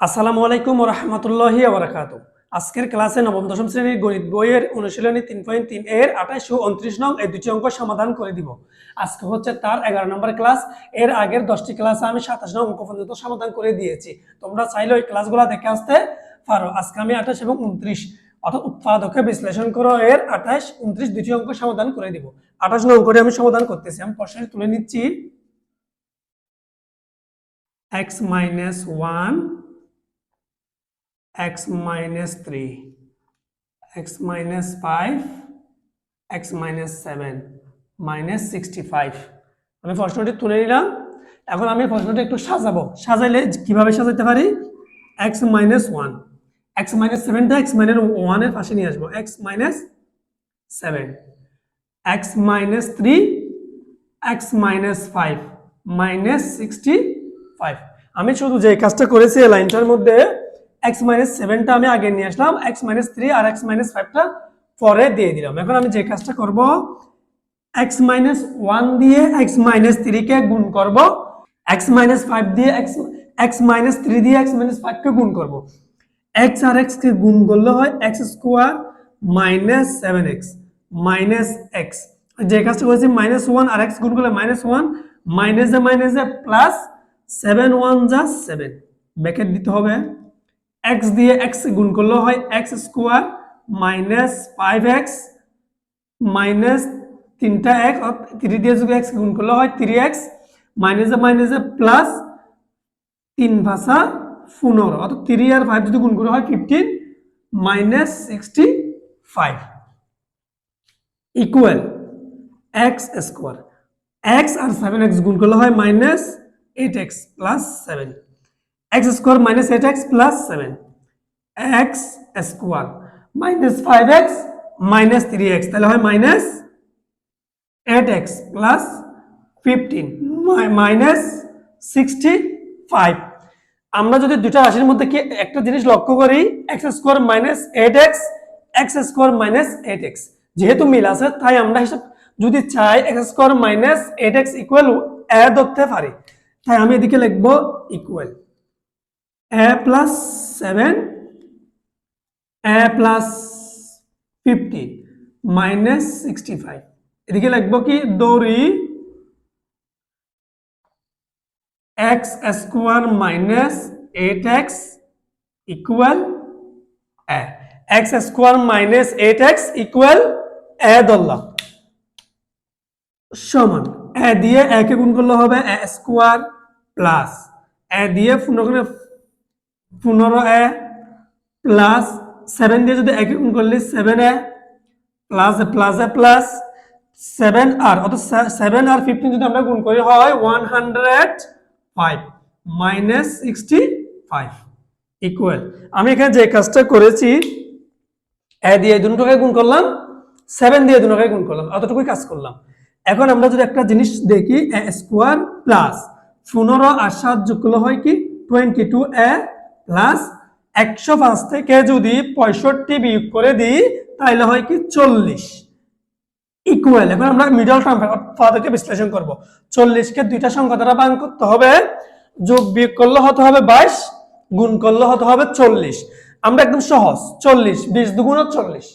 আসসালামু আলাইকুম রহমতুল্লাহি আবরাকাত আজকের ক্লাসে নবম দশম শ্রেণির গণিত বইয়ের অনুশীলনী তিন পয়েন্ট তিন এর আঠাশ উনত্রিশ নং এই দুটি অঙ্ক সমাধান করে দিব। আজকে হচ্ছে তার এগারো নম্বর ক্লাস। এর আগের দশটি ক্লাসে আমি সাতাশ নং অঙ্ক পর্যন্ত সমাধান করে দিয়েছি। তোমরা চাইলে ওই ক্লাসগুলো দেখে আসতে পারো। আজকে আমি আঠাশ এবং উনত্রিশ অর্থাৎ উৎপাদকে বিশ্লেষণ করো। এর আঠাশ উনত্রিশ দুটি অঙ্ক সমাধান করে দিব। আঠাশ নং অঙ্কটি আমি সমাধান করতেছি। আমি প্রশ্নটি তুলে নিচ্ছি। X minus one x minus 3, x minus 5, x minus 7, minus 65 আমি প্রশ্নটি তুলে নিলাম। এখন আমি প্রশ্নটি একটু সাজাবো। সাজাইলে কীভাবে সাজাতে পারি? x minus 1 x minus 7টা x minus 1 এর পাশে নিয়ে আসব। x minus 7 x minus 3 x minus 5 minus 65 আমি শুধু যে কাজটা করেছি লাইনটার মধ্যে এক্স মাইনাস সেভেনটা আমি আগে নিয়ে আসলাম এক্স মাইনাস থ্রি আর এক্স মাইনাস ফাইভটা পরে দিয়ে দিলাম। এখন আমি যে কাজটা করব এক্স মাইনাস ওয়ান দিয়ে এক্স মাইনাস থ্রিকে গুণ করব এক্স মাইনাস ফাইভ দিয়ে এক্স এক্স মাইনাস থ্রি দিয়ে এক্স মাইনাস ফাইভকে গুণ করব। এক্স আর এক্স কে গুণ করলে হয় x square minus seven x minus x যে কাজটা করেছি মাইনাস ওয়ান আর এক্স গুণ করলে minus one minus a plus seven one যা সেভেন ব্যাকেট দিতে হবে। এক্স দিয়ে এক্স গুণ করলে হয় x square minus five x minus তিনটা এক্স থ্রি দিয়ে যদি এক্স গুণ করলে হয় থ্রি এক্স মাইনাসে মাইনাসে প্লাস তিন ভাষা পনেরো, অর্থাৎ থ্রি আর ফাইভ যদি গুণ করা হয় fifteen minus sixty five equal x square x আর সেভেন এক্স গুণ করলে হয় minus eight x plus seven x square minus eight x plus seven x square minus five x minus three x তাহলে হয় minus eight x plus fifteen minus sixty five আমরা যদি দুটা রাশির মধ্যে কি একটা জিনিস লক্ষ্য করি x square minus eight x x square minus eight x যেহেতু মিল আছে, তাই আমরা হিসাব যদি চাই x square minus eight x equal a ধরতে পারি। তাই আমি এদিকে লিখব equal a plus 7 a plus 50 minus 65 এদিকে লিখব কি? দৌড়ি x square minus eight x equal a x square minus eight x equal a ধরলাম। সমান। এ দিয়ে একে গুণ করলে হবে এ স্কোয়ার প্লাস এ দিয়ে পনেরো পনেরো এ প্লাস সেভেন দিয়ে যদি একে গুণ করলে seven a plus plus a plus seven আর অত সেভেন আর ফিফটিন যদি আমরা গুণ করি হয় one hundred five minus sixty five equal আমি এখানে যে কাজটা করেছি, এ দিয়ে দুটোকে গুণ করলাম সেভেন দিয়ে দুটোকে গুণ করলাম অতটুকুই কাজ করলাম। এখন আমরা যদি একটা জিনিস দেখি, এ স্কোয়ার প্লাস পনেরো আর সাত যোগ হয় কি? টোয়েন্টি টু এ প্লাস একশো পাঁচ থেকে যদি পঁয়ষট্টি বিয়োগ করে দিই তাহলে হয় কি চল্লিশ। ইকুয়াল এখন আমরা মিডল টার্ম পদার্থকে বিশ্লেষণ করব। চল্লিশকে দুইটা সংখ্যা দ্বারা বাং করতে হবে। যোগ বিয়োগ করলে হতে হবে বাইশ, গুণ করলে হতে হবে চল্লিশ। আমরা একদম সহজ, চল্লিশ, বিশ দুগুণ চল্লিশ।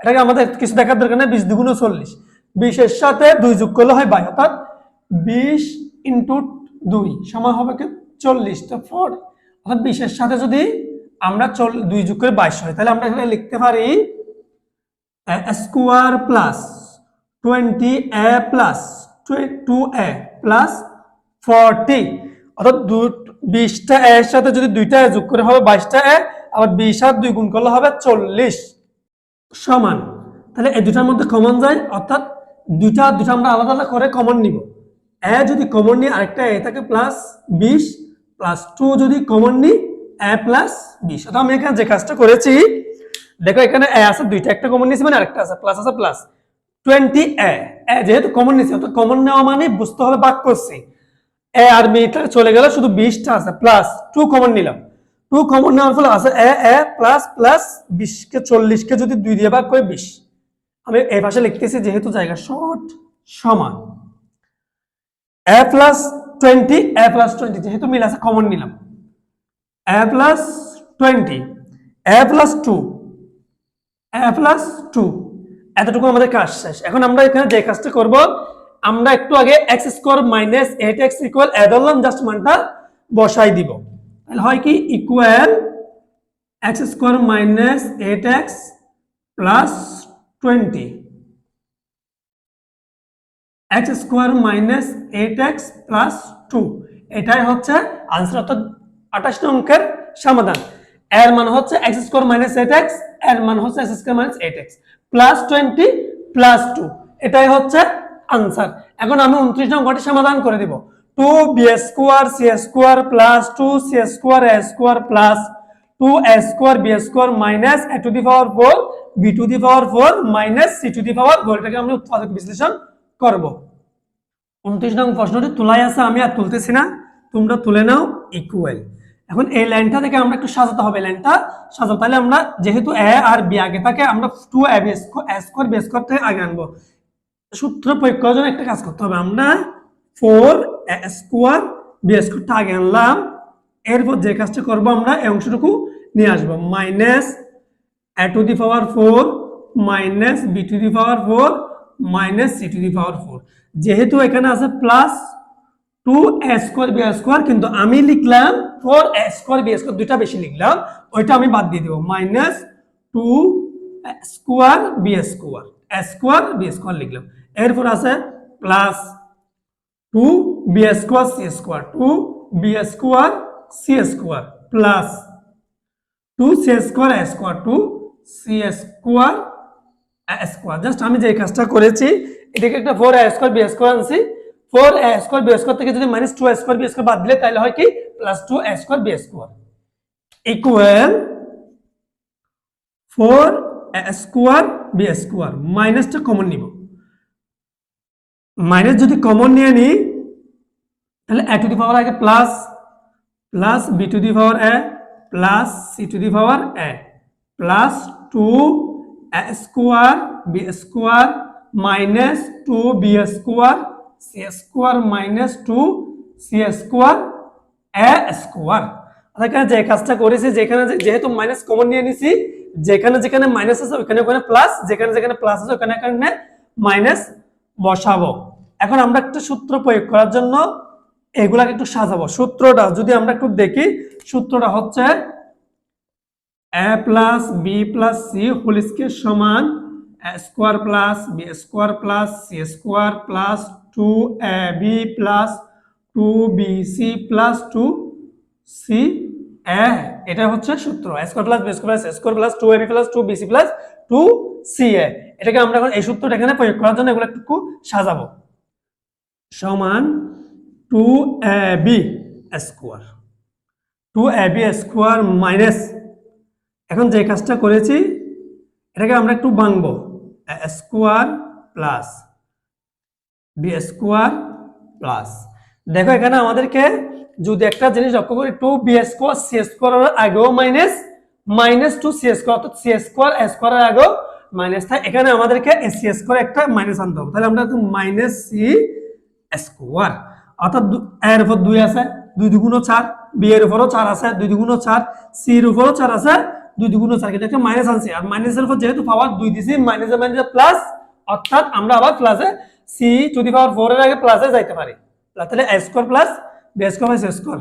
এটাকে আমাদের কিছু দেখার দরকার নেই, বিশ দুগুণ চল্লিশ। বিশের সাথে দুই যোগ করলে হয় বাইশ, অর্থাৎ বিশ ইন্টু দুই সময় হবে কি চল্লিশ, তো ফোর অর্থাৎ বিশের সাথে যদি আমরা চল দুই যোগ করে বাইশ হয়, তাহলে আমরা এখানে লিখতে পারি square plus twenty a plus two a plus forty অর্থাৎ দু, বিশটা এর সাথে যদি দুইটা এ যোগ করে হবে বাইশটা এ আবার বিশ আর দুই গুণ করলে হবে চল্লিশ। সমান। তাহলে এই দুটার মধ্যে কমন যায়, অর্থাৎ দুইটা দুটা আমরা আলাদা আলাদা করে কমন নিব। এ যদি কমন নিই আরেকটা এ থাকে প্লাস বিশ প্লাস টু যদি কমন নিই এ প্লাস বিশ অর্থাৎ আমি এখানে যে কাজটা করেছি, দেখো এখানে এ আছে, দুইটা একটা কমন নিয়েছি মানে আরেকটা আছে প্লাস আছে প্লাস টোয়েন্টি এ এ যেহেতু কমন নিয়েছি, অর্থাৎ কমন নেওয়া মানে বুঝতে হবে বাক করছি। এ আর বিটা চলে গেল, শুধু বিশটা আছে প্লাস টু কমন নিলাম। টু কমন নেওয়ার ফলে আছে এ এ প্লাস প্লাস বিশকে চল্লিশকে যদি দুই দিয়ে ভাগ করে, বিশ। আমি এই পাশে লিখতেছি, যেহেতু জায়গা শর্ট, সমান। A plus twenty a plus twenty যেহেতু মিল আছে কমন নিলাম। A plus twenty a plus two a plus two এতটুকু আমাদের কাজ শেষ। এখন আমরা এখানে যে কাজটা করব, আমরা একটু আগে x square minus eight x equal a ধরলাম জাস্ট মানটা বসাই দিব। তাহলে হয় কি equal x square minus eight x plus twenty x square minus eight x plus two এটাই হচ্ছে আনসার অর্থাৎ আঠাশ অঙ্কের সমাধান। এর মান হচ্ছে এক্স স্কোয়ার মাইনাস এইট এক্সের মান হচ্ছে x square minus eight x plus twenty plus two এটাই হচ্ছে আনসার এখন আমি উনত্রিশ অঙ্কটি সমাধান করে দিব। Two b square c square plus two c square a square plus two a square b square minus a to the power four b to the power four minus c to the power four এটাকে আমরা উৎপাদক বিশ্লেষণ করব। উনত্রিশ নং প্রশ্নটি, তোলাই আছে, আমি আর তুলতেছি না, তোমরা তুলে নাও ইকুয়াল এখন এই লাইনটা থেকে আমরা একটু সাজাতে হবে লাইনটা সাজাবো তাহলে আমরা যেহেতু এ আর বি আগে থাকে, আমরা two a b square b square থেকে আগে আনব। সূত্র প্রয়োগ করার জন্য একটা কাজ করতে হবে। আমরা ফোর স্কোয়ার বি স্কোয়ারটা আগে আনলাম, এরপর যে কাজটা করব আমরা, এই অংশটুকু নিয়ে আসব। Minus a to the power four minus b to the power four minus c to the power four যেহেতু এখানে আছে plus two a square b square কিন্তু আমি লিখলাম four a square b square দুইটা বেশি লিখলাম, ওইটা আমি বাদ দিয়ে দেবো। Minus two square b square square b square লিখলাম। এরপর আছে plus two b square c square two b square c square plus two c square square two c square square just আমি যে কাজটা করেছি, এটাকে একটা four a square b square আনছি। Four a square b square থেকে যদি minus two square b square বাদ দিলে, তাহলে হয় কি? Plus two a square b square equal four square b square মাইনাসটা কমন নিব। মাইনাস যদি কমন নিয়ে নিই তাহলে এ টু দি পাওয়ার আগে plus plus b to the power a plus c to the power a plus two square b square minus two b square c square minus two c square a square এখানে যে কাজটা করেছি যেখানে যেহেতু minus common নিয়ে নিছি, যেখানে যেখানে মাইনাস আছে ওখানে ওখানে প্লাস যেখানে যেখানে প্লাস আছে ওখানে ওখানে মাইনাস বসাবো। এখন আমরা একটা সূত্র প্রয়োগ করার জন্য এগুলাকে একটু সাজাবো। সূত্রটা যদি আমরা একটু দেখি, সূত্রটা হচ্ছে a plus b plus c whole square সমান square plus b square plus c square plus two a b plus two b c plus two c a এটা হচ্ছে সূত্র। Square plus b square plus square plus two a b plus two b c plus two c a এটাকে আমরা এখন এই সূত্রটা এখানে প্রয়োগ করার জন্য এগুলো একটু সাজাবো। সমান two a b square two a b square minus এখন যে কাজটা করেছি, এটাকে আমরা একটু ভাঙবো। Square plus, b square plus. দেখো এখানে আমাদেরকে যদি একটা জিনিস লক্ষ্য করি two b square c square আগেও minus minus two c square, অর্থাৎ সি স্কোয়ার স্কোয়ার আগেও মাইনাস থাকে এখানে আমাদেরকে সি স্কোয়ার একটা মাইনাস আনতে হবে। তাহলে আমরা মাইনাস সি স্কোয়ার, অর্থাৎ এর উপর দুই আছে, দুই দুগুণও চার বি এর উপরও চার আছে, দুই দুগুণও চার সি এর উপরও চার আছে দুই দুগুণও চার কিন্তু একটা মাইনাস আনছি। আর মাইনাসের উপর যেহেতু পাওয়ার দুই দিছি মাইনাসে মাইনাসে প্লাস অর্থাৎ আমরা আবার প্লাসে c to the power four এর আগে প্লাসে যাইতে পারি। তাহলে a square plus b square plus square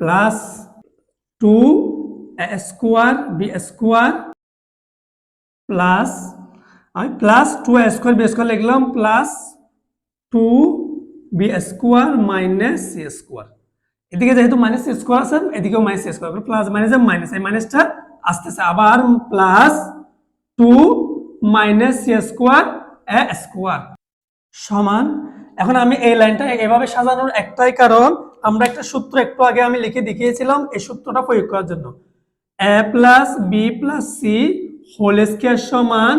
plus two square b square plus আমি plus two square b square লিখলাম plus two b square minus c square এদিকে যেহেতু মাইনাস স্কোয়ার আছে, এদিকেও minus square plus minus minus এই মাইনাসটা আসতেছে। আবার plus two minus c square a square সমান, এখন আমি এই লাইনটা এভাবে সাজানোর একটাই কারণ, আমরা একটা সূত্র একটু আগে আমি লিখে দেখিয়েছিলাম এই সূত্রটা প্রয়োগ করার জন্য। A plus b plus c whole square সমান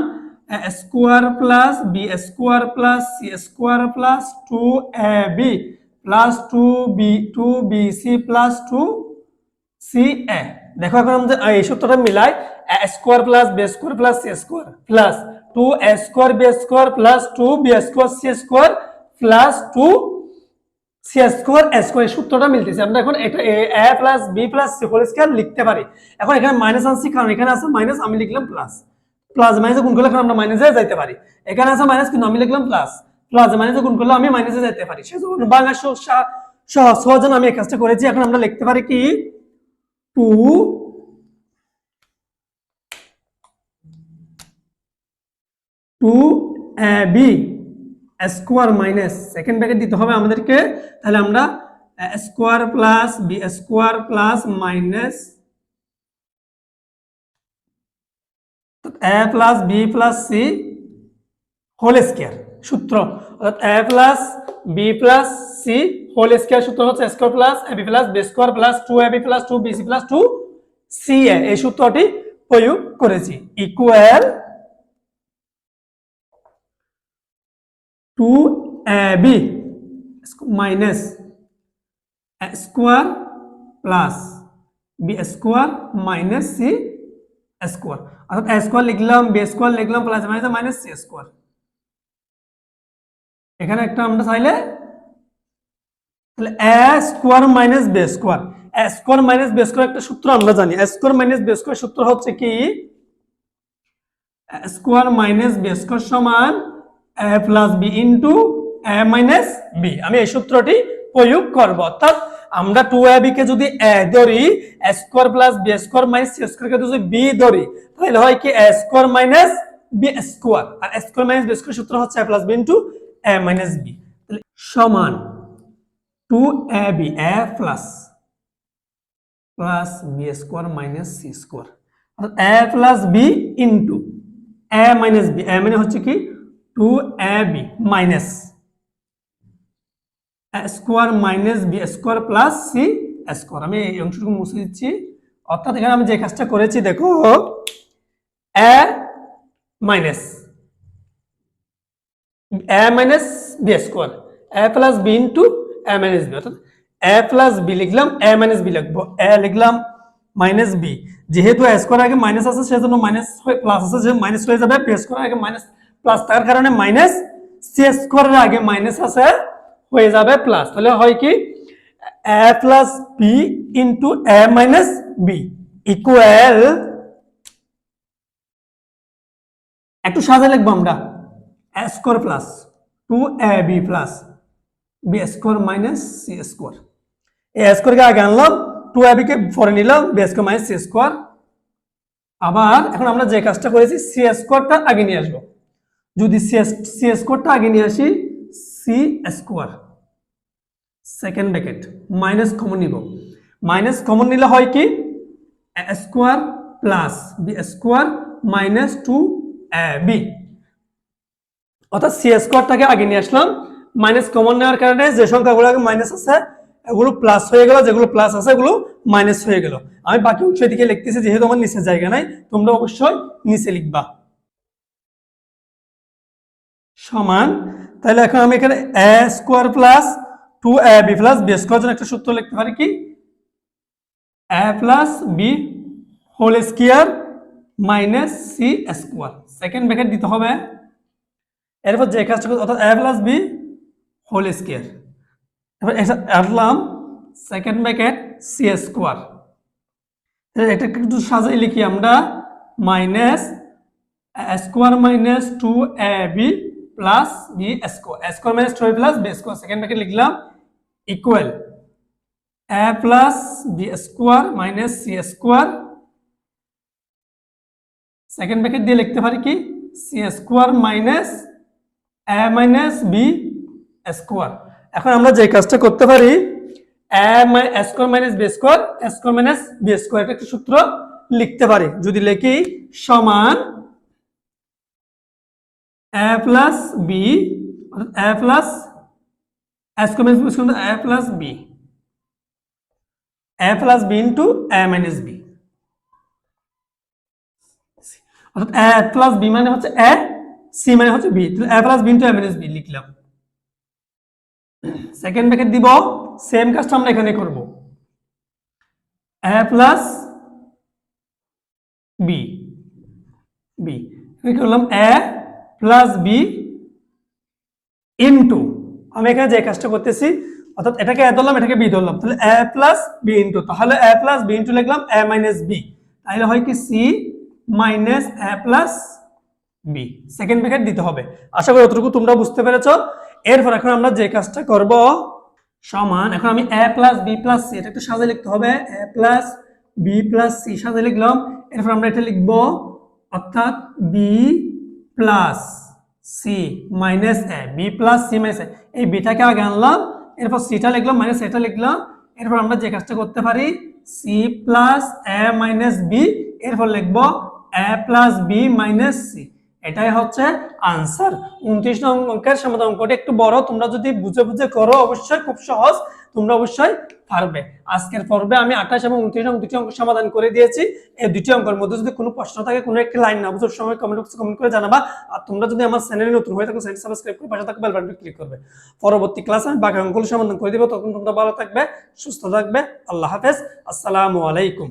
square plus b square plus c square plus two a b plus two b two b c plus two c a দেখো এখন আমাদের এই সূত্রটা মিলাই a square plus b square plus c square plus two a square b square plus two b square c square plus two c square square সূত্রটা মিলতেছে। আমরা এখন এটা a plus b plus c whole square লিখতে পারি। এখন এখানে minus আনছি, কারণ এখানে আছে মাইনাস আমি লিখলাম প্লাস প্লাস মাইনাসে গুণ করলে এখন আমরা মাইনাসে যাইতে পারি। এখানে আছে মাইনাস কিন্তু আমি লিখলাম প্লাস প্লাস মাইনাসে গুণ করলে, আমি মাইনাসে যেতে পারি। সেজন্য বাংলা সহ- সহজ সহজ আমি এই কাজটা করেছি, এখন আমরা লিখতে পারি কি? Two two b square minus, second bracket দিতে হবে আমাদেরকে। তাহলে আমরা square plus b square plus minus a plus b plus c whole square. সূত্র। A plus b plus c whole square সূত্র হচ্ছে square a b plus b square plus two a b plus two b c plus two c a এই সূত্রটি প্রয়োগ করেছি। Equal to a b minus square plus b square minus c square অর্থাৎ square লিখলাম b square লিখলাম plus minus minus c square এখানে একটা আমরা চাইলে তাহলে a square minus b square a square minus b square একটা সূত্র আমরা জানি। স্কোয়ার মাইনাস বি স্কোয়ার সূত্র হচ্ছে কি? স্কোয়ার মাইনাস বি স্কোয়ার সমান a plus b into a minus b আমি এই সূত্রটি প্রয়োগ করব। অর্থাৎ আমরা টু এ বি কে যদি এ ধরি a square plus b square minus c square কে যদি বি ধরি, তাহলে হয় কি a square minus b square R square minus B square সূত্র হচ্ছে a plus b into a minus b তাহলে সমান two a b a plus plus b square minus c square অর্থাৎ a plus b into a minus b a মানে হচ্ছে কি two a b minus square minus b square plus c square আমি এই অংশটুকু মুছে দিচ্ছি। অর্থাৎ এখানে আমি যে কাজটা করেছি, দেখো a minus a minus b square a plus b into a minus b অর্থাৎ এ প্লাস বি লিখলাম এ মাইনাস বি লিখব। এ লিখলাম মাইনাস বি যেহেতু এ স্কোয়ার আগে মাইনাস আছে, সেজন্য মাইনাস হয়ে প্লাস আছে যে মাইনাস হয়ে যাবে পি স্কোয়ার আগে মাইনাস প্লাস থাকার কারণে মাইনাস সি স্কোয়ারের আগে মাইনাস আছে, হয়ে যাবে প্লাস তাহলে হয় কি? A plus B into A minus B equal একটু সাজা লিখব আমরা। Square plus two A B plus B square minus C square A স্কোয়ারকে আগে আনলাম টু এ বিকে পরে নিলাম B square minus C square আবার এখন আমরা যে কাজটা করেছি সি স্কোয়ারটা আগে নিয়ে আসব। যদি সি সি স্কোয়ারটা আগে নিয়ে আসি C square second bracket minus common নিব। মাইনাস কমন নিলে হয় কি? A square plus B square minus two A B অর্থাৎ সি স্কোয়ারটাকে আগে নিয়ে আসলাম মাইনাস কমন নেওয়ার কারণে যে সংখ্যাগুলো মাইনাস আছে, এগুলো প্লাস হয়ে গেল, যেগুলো প্লাস আছে, এগুলো মাইনাস হয়ে গেল। আমি বাকি অংশ দিকে লিখতেছি, যেহেতু আমার নিচের জায়গা নাই, তোমরা অবশ্যই নিচে লিখবা। সমান, তাহলে এখন আমি এখানে A square plus two A B plus B square জন্য একটা সূত্র লিখতে পারি কি? A plus B whole square minus C square second bracket দিতে হবে। এরপর যে কাজটা করতে অর্থাৎ A plus B whole square এবার এটা সেকেন্ড ব্র্যাকেট সি স্কোয়ার এটা একটু সাজাই লিখি আমরা minus square minus two A B plus B square square minus two plus B square second bracket লিখলাম equal A plus B square minus C square second bracket দিয়ে লিখতে পারি কি? C square minus A minus B square এখন আমরা যে কাজটা করতে পারি A square minus B square square minus B square একটা সূত্র লিখতে পারি। যদি লিখি, সমান A plus B A plus square minus A plus B A plus B into A minus B অর্থাৎ এ প্লাস বি মানে হচ্ছে এ সি মানে হচ্ছে বি তাহলে A plus B into A minus B লিখলাম। সেকেন্ড ব্র্যাকেট দিব same কাজটা আমরা এখানে করব। এ প্লাস বি বি করলাম? এ প্লাস বি ইন্টু আমি এখানে যে কাজটা করতেছি, অর্থাৎ এটাকে এ ধরলাম, এটাকে বি ধরলাম, তাহলে এ প্লাস বি ইন্টু তাহলে এ প্লাস বি ইন্টু লিখলাম এ মাইনাস বি তাহলে হয় কি C minus A plus B. Second bracket দিতে হবে। আশা করি অতটুকু তোমরা বুঝতে পেরেছ। এরপর এখন আমরা যে কাজটা করব সমান, এখন আমি A plus B plus C এটা একটু সাজে লিখতে হবে। A plus B plus C সাজে লিখলাম। এরপর আমরা এটা লিখব, অর্থাৎ B plus C minus A B plus C minus A এই বিটাকে আগে আনলাম, এরপর সিটা লিখলাম মাইনাস এটা লিখলাম। এরপর আমরা যে কাজটা করতে পারি C plus A minus B এরপর লিখব A plus B minus C এটাই হচ্ছে আনসার উনত্রিশ নং অঙ্কের সমাধান অঙ্কটি একটু বড়, তোমরা যদি বুঝে বুঝে করো, অবশ্যই খুব সহজ, তোমরা অবশ্যই পারবে। আজকের পর্বে আমি আঠাশ এবং উনত্রিশ নং দুটি অঙ্ক সমাধান করে দিয়েছি। এই দুটি অঙ্কের মধ্যে যদি কোনো প্রশ্ন থাকে, কোনো একটি লাইন না বুঝার সময় কমেন্ট বক্সে কমেন্ট করে জানাবা। আর তোমরা যদি আমার চ্যানেলে নতুন হয়ে থাকো চ্যানেল সাবস্ক্রাইব করে পাশে থাকা বেল ক্লিক করবে। পরবর্তী ক্লাসে আমি বাকি অঙ্কগুলো সমাধান করে দিব। তখন তোমরা ভালো থাকবে, সুস্থ থাকবে। আল্লাহ হাফেজ। আসসালামু আলাইকুম।